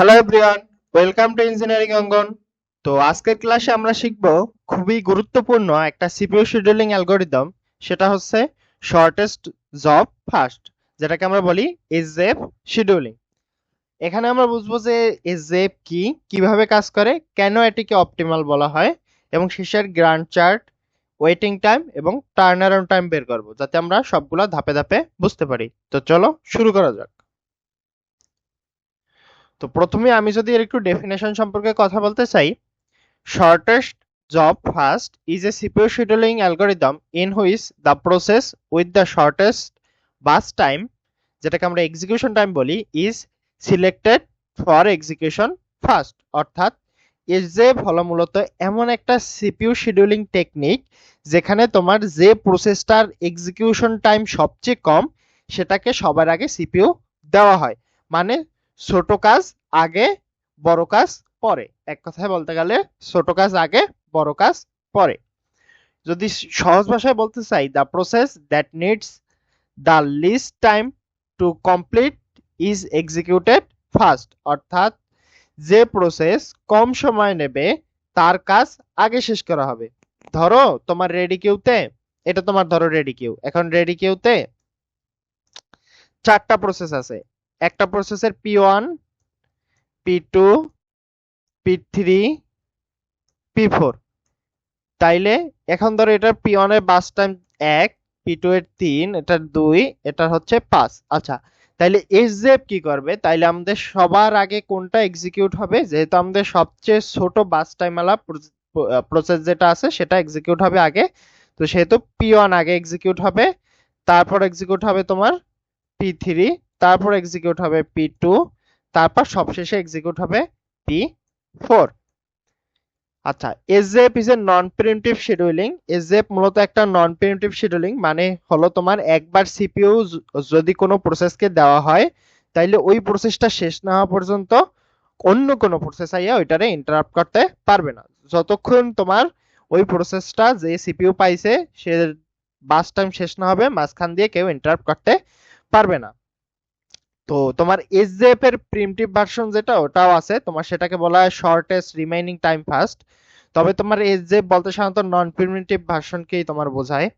Hello everyone welcome to engineering Angan তো আজকের ক্লাসে আমরা শিখব খুবই গুরুত্বপূর্ণ একটা সিপিইউ শিডিউলিং অ্যালগরিদম সেটা হচ্ছে শর্টেস্ট জব ফার্স্ট যেটাকে আমরা বলি এসজেপ শিডিউলিং এখানে আমরা বুঝব যে এসজেপ কি, কীভাবে কাজ করে, কেন এটিকে অপটিমাল বলা হয়, এবং শেষের গ্রান্ড চার্ট ওয়েটিং টাইম এবং টার্ন অ্যারাউন্ড টাইম বের করব, যাতে আমরা সবগুলা ধাপে ধাপে বুঝতে পারি। তো চলো শুরু করা যাক। তো প্রথমে আমি যদি এর একটু ডেফিনেশন সম্পর্কে কথা বলতে চাই shortest job first is a CPU scheduling algorithm in which the process with the shortest burst time যেটাকে আমরা এক্সিকিউশন টাইম বলি is selected for execution first অর্থাৎ এসজেপ হলো মূলত এমন একটা সিপিইউ শিডিউলিং টেকনিক যেখানে তোমার যে প্রসেসটার এক্সিকিউশন টাইম সবচেয়ে কম, সেটাকে সবার আগে সিপিইউ দেওয়া হয়। মানে ছোট কাজ আগে, বড় কাজ পরে। এক কথায় বলতে গেলে ছোট কাজ আগে, বড় কাজ পরে। যদি সহজ ভাষায় বলতে চাই the process that needs the least time to complete is executed first অর্থাৎ যে প্রসেস কম সময় নেবে, তার কাজ আগে শেষ করা হবে। ধরো, তোমার রেডি কিউতে এটা তোমার ধরো রেডি কিউ এখন রেডি কিউতে চারটা প্রসেস আছে। একটা প্রসেসের P one P two P three P four তাইলে এখন ধরো এটার পি ওয়ানের বাস টাইম এক পি টু এর তিন, এটার দুই, এটার হচ্ছে পাঁচ। আচ্ছা তাইলে এসজেপ কি করবে? তাইলে আমাদের সবার আগে কোনটা এক্সিকিউট হবে? যেহেতু আমাদের সবচেয়ে ছোট বাস টাইম টাইমওয়ালা প্রসেস যেটা আছে, সেটা এক্সিকিউট হবে আগে। তো সেহেতু পি ওয়ান আগে এক্সিকিউট হবে, তারপর এক্সিকিউট হবে তোমার পি থ্রি তারপর এক্সিকিউট হবে পি টু তারপর সবশেষে এক্সিকিউট হবে পি ফোর আচ্ছা SJF is a non preemptive scheduling SJF মূলত একটা নন প্রিমিটিভ শিডিউলিং মানে হলো তোমার একবার সিপিইউ যদি কোনো প্রসেসকে দেওয়া হয়, তাইলে ওই প্রসেসটা শেষ না হওয়া পর্যন্ত অন্য কোনো প্রসেস আইয়া ওইটারে ইন্টারাপ্ট করতে পারবে না। যতক্ষণ তোমার ওই প্রসেসটা যে সিপিইউ পাইছে, সে বাস টাইম শেষ না হবে, মাঝখান দিয়ে কেউ ইন্টারাপ্ট করতে পারবে না। তো তোমার এসজেএফ এর প্রিমিটিভ ভার্সন যেটা, ওটাও আছে। তোমার সেটাকে বলা হয় শর্টেস্ট রিমেইনিং টাইম ফার্স্ট তবে তোমার এসজেএফ বলতে সাধারণত নন প্রিমিটিভ ভার্সনকেই তোমার বোঝায়।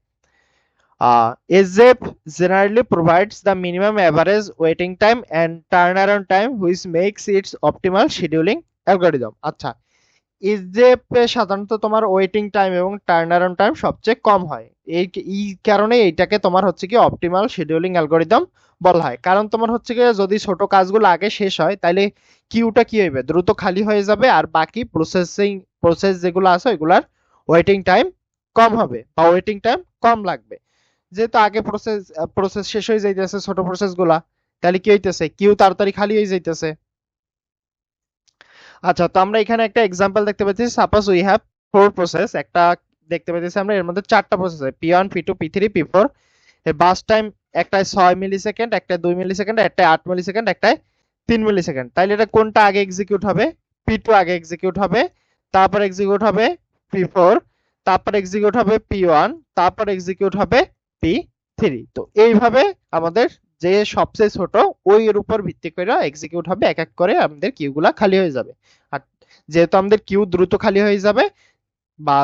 SJF generally provides the minimum average waiting time and turn around time which makes its optimal scheduling algorithm আচ্ছা এসজেএফ সাধারণত তোমার ওয়েটিং টাইম এবং টার্ন অ্যারাউন্ড টাইম সবচেয়ে কম হয়। এই কারণে এইটাকে তোমার হচ্ছে কি অপটিমাল শিডিউলিং অ্যালগরিদম বলা হয়। কারণ তোমার হচ্ছে কি যদি ছোট কাজগুলো আগে শেষ হয় তাহলে কিউটা কি হইবে? দ্রুত খালি হয়ে যাবে আর বাকি প্রসেসিং প্রসেস যেগুলো আছে ওইগুলার ওয়েটিং টাইম কম হবে বা ওয়েটিং টাইম কম লাগবে। যেহেতু আগে প্রসেস প্রসেস শেষ হয়ে যাইতেছে ছোট প্রসেসগুলা তাহলে কি হইতেছে? কিউ তাড়াতাড়ি খালি হয়ে যাইতেছে। আচ্ছা তো আমরা এখানে একটা এক্সাম্পল দেখতে পাচ্ছি। Suppose we have four process একটা দেখতে পাচ্ছি আমরা, এর মধ্যে চারটা process P one P two P three P four burst time একটায় ছয় মিলি সেকেন্ড একটায় দুই মিলি সেকেন্ড একটায় আট মিলি সেকেন্ড একটায় তিন মিলি সেকেন্ড তাইলে এটা কোনটা আগে এক্সিকিউট হবে? পি টু আগে এক্সিকিউট হবে, তারপর এক্সিকিউট হবে পি ফোর তারপর এক্সিকিউট হবে পি ওয়ান তারপর এক্সিকিউট হবে পি থ্রি তো এইভাবে আমাদের যে সবচেয়ে ছোট ওই এর উপর ভিত্তি করে এক্সিকিউট হবে, এক এক করে আমাদের কিউগুলা খালি হয়ে যাবে। আর যেহেতু আমাদের কিউ দ্রুত খালি হয়ে যাবে, বা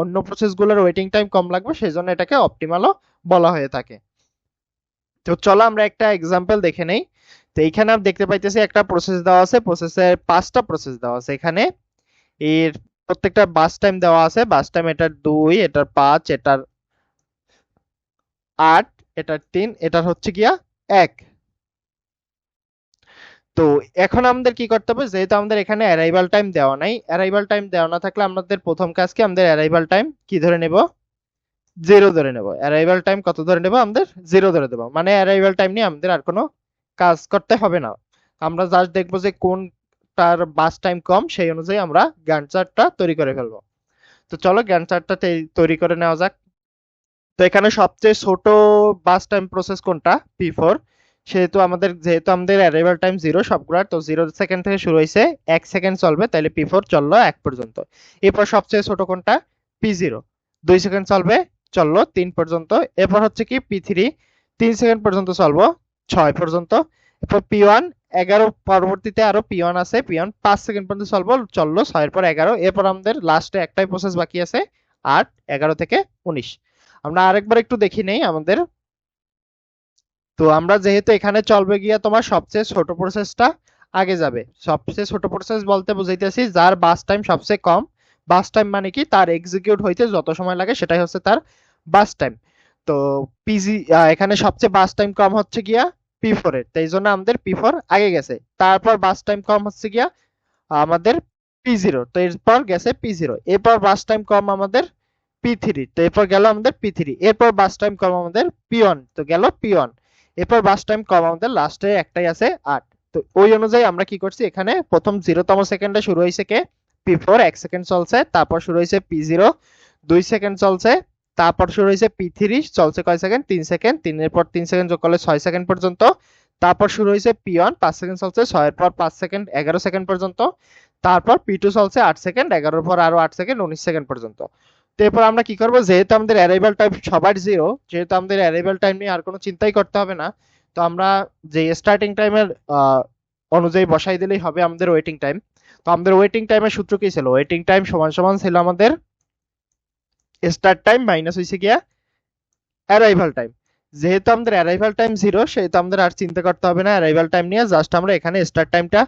অন্য প্রসেসগুলোর ওয়েটিং টাইম কম লাগবে সেই জন্য এটাকে অপটিমালও বলা হয়ে থাকে। তো চলো আমরা একটা এক্সাম্পল দেখে নেই। তো এইখানে আমরা দেখতে পাইতেছি একটা প্রসেস দেওয়া আছে প্রসেসের পাঁচটা প্রসেস দেওয়া আছে। এখানে এর প্রত্যেকটা বাস টাইম দেওয়া আছে। বাস টাইম এটার দুই, এটার পাঁচ, এটার আট, এটার তিন, এটার হচ্ছে গিয়া এক। তো এখন আমাদের কি করতে হবে? যেহেতু আমাদের এখানে অ্যারাইভাল টাইম দেওয়া নাই অ্যারাইভাল টাইম দেওয়া না থাকলে আমাদের প্রথম কাজ কি? আমাদের অ্যারাইভাল টাইম কি ধরে নেব? জিরো ধরে নেব। অ্যারাইভাল টাইম কত ধরে নেব আমাদের? জিরো ধরে দেব। মানে অ্যারাইভাল টাইম নিয়ে আমাদের আর কোনো কাজ করতে হবে না। আমরা জাস্ট দেখব যে কোনটার বাস টাইম কম, সেই অনুযায়ী আমরা গ্যান্ট চার্টটা তৈরি করে ফেলব। তো চলো গ্যান্ট চার্টটা তৈরি করে নেওয়া যাক। তো এখানে সবচেয়ে ছোট বাস টাইম প্রসেস কোনটা? পি ফোর সেহেতু আমাদের, যেহেতু আমাদের অ্যারাইভাল টাইম জিরো সবগুলার, তো জিরো সেকেন্ড থেকে শুরু হয়েছে, এক সেকেন্ড চলবে তাহলে পি ফোর চলল এক পর্যন্ত। এরপর সবচেয়ে ছোট কোনটা? পি জিরো দুই সেকেন্ড চলবে চলল তিন পর্যন্ত। এরপর হচ্ছে কি পি থ্রি তিন সেকেন্ড পর্যন্ত চলবো, ছয় পর্যন্ত। এরপর পি ওয়ান এগারো, পরবর্তীতে আরও পি ওয়ান আছে পি ওয়ান পাঁচ সেকেন্ড পর্যন্ত চলবো, চলল ছয়ের পর এগারো। এরপর আমাদের লাস্টে একটাই প্রসেস বাকি আছে, আট, এগারো থেকে উনিশ। আমরা আরেকবার একটু দেখি নেই আমাদের। তো আমরা যেহেতু এখানে চলবে গিয়া তোমার সবচেয়ে ছোট প্রসেসটা আগে যাবে। সবচেয়ে ছোট প্রসেস বলতে বুঝাইতেছি, যার বাস টাইম সবচেয়ে কম বাস টাইম মানে কি? তার এক্সিকিউট হইতে যত সময় লাগে সেটাই হচ্ছে তার বাস টাইম। তো পিজি এখানে সবচেয়ে বাস টাইম কম হচ্ছে গিয়া পি ফোর এর তাই জন্য আমাদের পি ফোর আগে গেছে। তারপর বাস টাইম কম হচ্ছে গিয়া আমাদের পি জিরো তো এরপর গেছে পি জিরো এরপর বাস টাইম কম আমাদের পি থ্রি তো এরপর গেল আমাদের পি থ্রি এরপর বাস টাইম কম আমাদের পি ওয়ান তো গেল পি ওয়ান এরপর বাস টাইম কম আমাদের লাস্টে একটাই আছে আট। তো ওই অনুযায়ী আমরা কি করছি? এখানে প্রথম জিরোতম সেকেন্ডে শুরু হয়েছে কে? পি ফোর এক সেকেন্ড চলছে, তারপর শুরু হয়েছে পি জিরো দুই সেকেন্ড চলছে, তারপর শুরু হয়েছে পি থ্রি চলছে কয় সেকেন্ড তিন সেকেন্ড তিনের পর তিন সেকেন্ড যোগ করলে ছয় সেকেন্ড পর্যন্ত, তারপর শুরু হয়েছে পি ওয়ান পাঁচ সেকেন্ড চলছে, ছয়ের পর পাঁচ সেকেন্ড এগারো সেকেন্ড পর্যন্ত, তারপর পি টু চলছে আট সেকেন্ড এগারোর পর আরও আট সেকেন্ড উনিশ সেকেন্ড পর্যন্ত। তো এরপর আমরা কি করব? যেহেতু আমাদের অ্যারাইভাল টাইম সবার জিরো যেহেতু আমাদের অ্যারাইভাল টাইম নিয়ে আর কোনো চিন্তাই করতে হবে না, তো আমরা যে স্টার্টিং টাইমের অনুযায়ী বসাই দিলেই হবে আমাদের ওয়েটিং টাইম তো আমাদের ওয়েটিং টাইমের সূত্র কি ছিল? ওয়েটিং টাইম সমান সমান ছিল আমাদের স্টার্ট টাইম মাইনাস হয়েছে গিয়া অ্যারাইভাল টাইম যেহেতু আমাদের অ্যারাইভাল টাইম জিরো সেহেতু আমাদের আর চিন্তা করতে হবে না অ্যারাইভাল টাইম নিয়ে জাস্ট আমরা এখানে স্টার্ট টাইমটা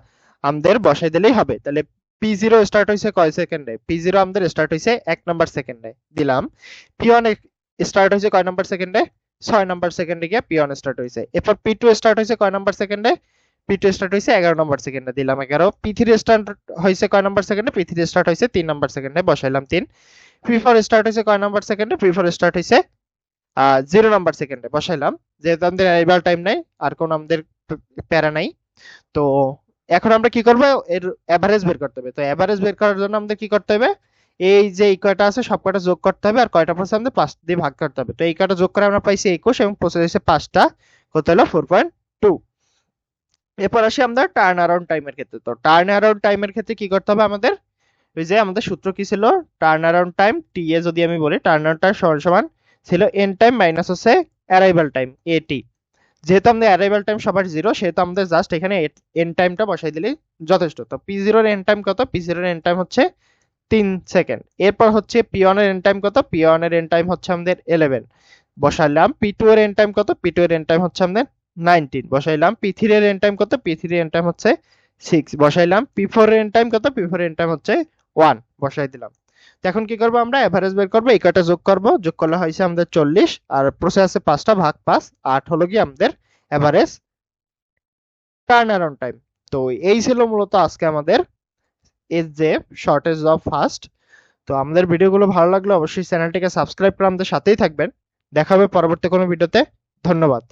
আমাদের বসাই দিলেই হবে। তাহলে পি জিরো স্টার্ট হয়েছে কয় সেকেন্ডে পি জিরো আমাদের স্টার্ট হয়েছে এক নাম্বার সেকেন্ডে দিলাম। পি ওয়ান স্টার্ট হয়েছে কয় নাম্বার সেকেন্ডে ছয় নাম্বার সেকেন্ডে গিয়ে পি ওয়ান স্টার্ট হয়েছে এরপর পি টু স্টার্ট হয়েছে কয় নাম্বার সেকেন্ডে পি স্টার্ট হয়েছে এগারো নাম্বার সেকেন্ডে দিলাম এগারো। পি স্টার্ট হয়েছে কয় নাম্বার সেকেন্ডে পি স্টার্ট হয়েছে তিন নাম্বার সেকেন্ডে বসাইলাম তিন। পি ফোর স্টার্ট হয়েছে কয় নাম্বার সেকেন্ডে পি ফোর স্টার্ট হয়েছে জিরো নাম্বার সেকেন্ডে বসাইলাম। যেহেতু আমাদের অ্যারাইভাল টাইম নাই, আর কোনো আমাদের প্যারা নাই, তো এখন আমরা কি করব? এর অ্যাভারেজ বের করতে হবে। তো অ্যাভারেজ বের করার জন্য আমাদের কি করতে হবে? এই যে এই কয়টা আছে, সব কয়টা যোগ করতে হবে, আর কয়টা প্রসেস আমাদের পাঁচ দিয়ে ভাগ করতে হবে। তো এই কয়টা যোগ করে আমরা পাইছি একুশ, এবং হচ্ছে পাঁচটা। কত হলো? ফোর পয়েন্ট টু এরপর আসি আমরা টার্ন অ্যারাউন্ড টাইমের ক্ষেত্রে। তো টার্ন অ্যারাউন্ড টাইমের ক্ষেত্রে কি করতে হবে আমাদের? ওই যে আমাদের সূত্র কি ছিল? Turn around time T A যদি আমি বলি টার্ন অ্যারাউন্ড টাইম সমান সমান ছিল এন টাইম মাইনাস হচ্ছে অ্যারাইভাল টাইম এ টি যেহেতু আমাদের অ্যারাইভাল টাইম সবার জিরো সেহেতু আমাদের জাস্ট এখানে এন টাইমটা বসাই দিলেই যথেষ্ট। তো পি জিরোর এন টাইম কত? পি জিরোর এন টাইম হচ্ছে তিন সেকেন্ড এরপর হচ্ছে পি ওয়ানের এন টাইম কত? পি ওয়ানের এন টাইম হচ্ছে আমাদের ইলেভেন বসালাম পি টু এর এন টাইম কত? পি টু এর এন টাইম হচ্ছে আমাদের নাইনটিন, বসাইলাম পি থ্রি এর এন টাইম কত? পি থ্রি এন টাইম হচ্ছে সিক্স বসাইলাম পি ফোর এর এন টাইম কত? পি ফোর এন টাইম হচ্ছে ওয়ান বসাই দিলাম। এখন কি করব আমরা? এভারেজ বের করব এই কয়টা যোগ করব, যোগ করলে হয়েছে আমাদের চল্লিশ, আর প্রসেস পাঁচটা ভাগ পাঁচ, আট হলো কি আমাদের এভারেজ টার্ন অ্যারাউন্ড টাইম তো এই ছিল মূলত আজকে আমাদের S J shortest of first তো আমাদের ভিডিওগুলো ভালো লাগলে অবশ্যই চ্যানেলটিকে সাবস্ক্রাইব করে আমাদের সাথেই থাকবেন। দেখা হবে পরবর্তী কোনো ভিডিওতে। ধন্যবাদ।